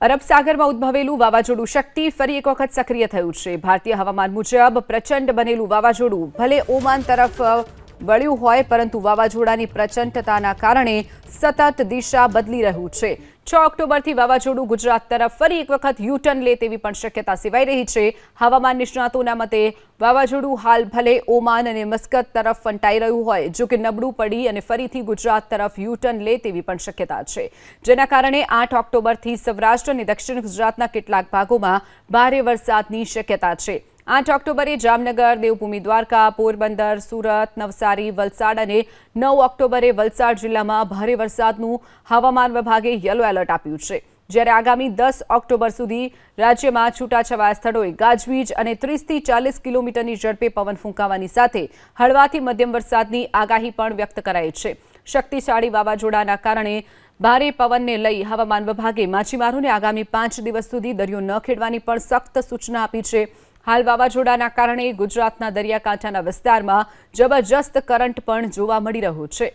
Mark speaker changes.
Speaker 1: અરબ સાગરમાં ઉદ્ભવેલું વાવાઝોડું શક્તિ ફરી એક વખત સક્રિય થયું છે. ભારતીય હવામાન મુજબ પ્રચંડ બનેલું વાવાઝોડું ભલે ઓમાન તરફ વળ્યું હોય, પરંતુ વાવાઝોડાની પ્રચંડતાના કારણે સતત દિશા બદલી રહ્યું છે. છ ઓક્ટોબરથી વાવાઝોડું ગુજરાત તરફ ફરી એક વખત યુટર્ન લે તેવી પણ શક્યતા સેવાઈ રહી છે. હવામાન નિષ્ણાતોના મતે વાવાઝોડું હાલ ભલે ઓમાન અને મસ્કત તરફ ફંટાઈ રહ્યું હોય જો કે નબળું પડી અને ફરીથી ગુજરાત તરફ યુટર્ન લે તેવી પણ શક્યતા છે. જેના કારણે આઠ ઓક્ટોબરથી સૌરાષ્ટ્ર અને દક્ષિણ ગુજરાતના કેટલાક ભાગોમાં ભારે વરસાદની શક્યતા છે. આઠ ઓક્ટોબરે જામનગર, દેવભૂમિ દ્વારકા, પોરબંદર, સુરત, નવસારી, વલસાડ અને નવ ઓક્ટોબરે વલસાડ જિલ્લામાં ભારે વરસાદનું હવામાન વિભાગે યલો એલર્ટ આપ્યું છે. જ્યારે આગામી દસ ઓક્ટોબર સુધી રાજ્યમાં છૂટાછવાયા સ્થળોએ ગાજવીજ અને ત્રીસથી ચાલીસ કિલોમીટરની ઝડપે પવન ફૂંકાવાની સાથે હળવાથી મધ્યમ વરસાદની આગાહી પણ વ્યક્ત કરાઈ છે. શક્તિશાળી વાવાઝોડાના કારણે ભારે પવનને લઈ હવામાન વિભાગે માછીમારોને આગામી પાંચ દિવસ સુધી દરિયો ન ખેડવાની પણ સખ્ત સૂચના આપી છે. હાલ વાવાઝોડાના કારણે ગુજરાતના દરિયાકાંઠાના વિસ્તારમાં જબરજસ્ત કરંટ પણ જોવા મળી રહ્યો છે.